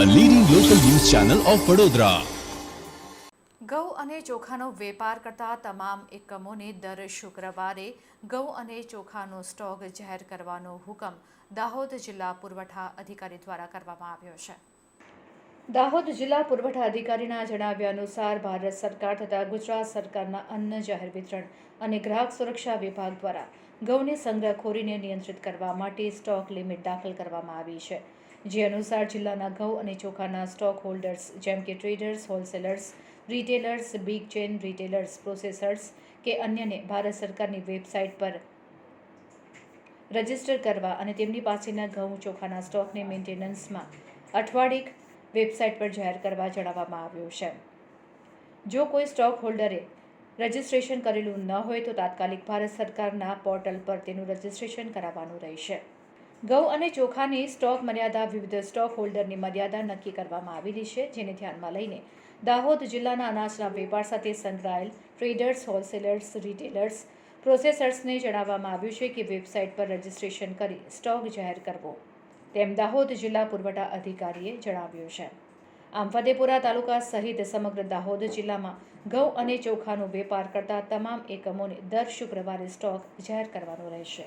Channel of Vadodara ગૌ અને ચોખાનો વેપાર કરતા તમામ એકમોને દર શુક્રવારે ગૌ અને ચોખાનો સ્ટોક જાહેર કરવાનો હુકમ દાહોદ જિલ્લા પુરવઠા અધિકારી દ્વારા કરવામાં આવ્યો છે. દાહોદ જિલ્લા પુરવઠા અધિકારીના જણાવ્યા અનુસાર, ભારત સરકાર તથા ગુજરાત સરકારના અન્ન જાહેર વિતરણ અને ગ્રાહક સુરક્ષા વિભાગ દ્વારા ઘઉંની સંગ્રહખોરીને નિયંત્રિત કરવા માટે સ્ટોક લિમિટ દાખલ કરવામાં આવી છે. જે અનુસાર, જિલ્લાના ઘઉં અને ચોખાના સ્ટોક હોલ્ડર્સ, જેમ કે traders, wholesalers, retailers, big chain retailers, processors કે અન્યને ભારત સરકારની વેબસાઇટ પર રજિસ્ટર કરવા અને તેમની પાસેના ઘઉં, ચોખાના સ્ટોકને મેન્ટેનન્સમાં અઠવાડિક વેબસાઇટ પર જાહેર કરવા જણાવવામાં આવ્યું છે. જો કોઈ સ્ટોક હોલ્ડરે રજિસ્ટ્રેશન કરેલું ન હોય તો તાત્કાલિક ભારત સરકારના પોર્ટલ પર તેનું રજિસ્ટ્રેશન કરાવવાનું રહેશે. ઘઉં અને ચોખાની સ્ટોક મર્યાદા વિવિધ સ્ટોક હોલ્ડરની મર્યાદા નક્કી કરવામાં આવેલી છે, જેને ધ્યાનમાં લઈને દાહોદ જિલ્લાના અનાજના વેપાર સાથે સંકળાયેલ ટ્રેડર્સ, હોલસેલર્સ, રિટેલર્સ, પ્રોસેસર્સને જણાવવામાં આવ્યું છે કે વેબસાઇટ પર રજિસ્ટ્રેશન કરી સ્ટોક જાહેર કરવો. તેમ દાહોદ જિલ્લા પુરવઠા અધિકારીએ જણાવ્યું છે. આમ ફતેપુરા તાલુકા સહિત સમગ્ર દાહોદ જિલ્લામાં ઘઉં અને ચોખાનો વેપાર કરતા તમામ એકમોને દર શુક્રવારે સ્ટોક જાહેર કરવાનો રહેશે.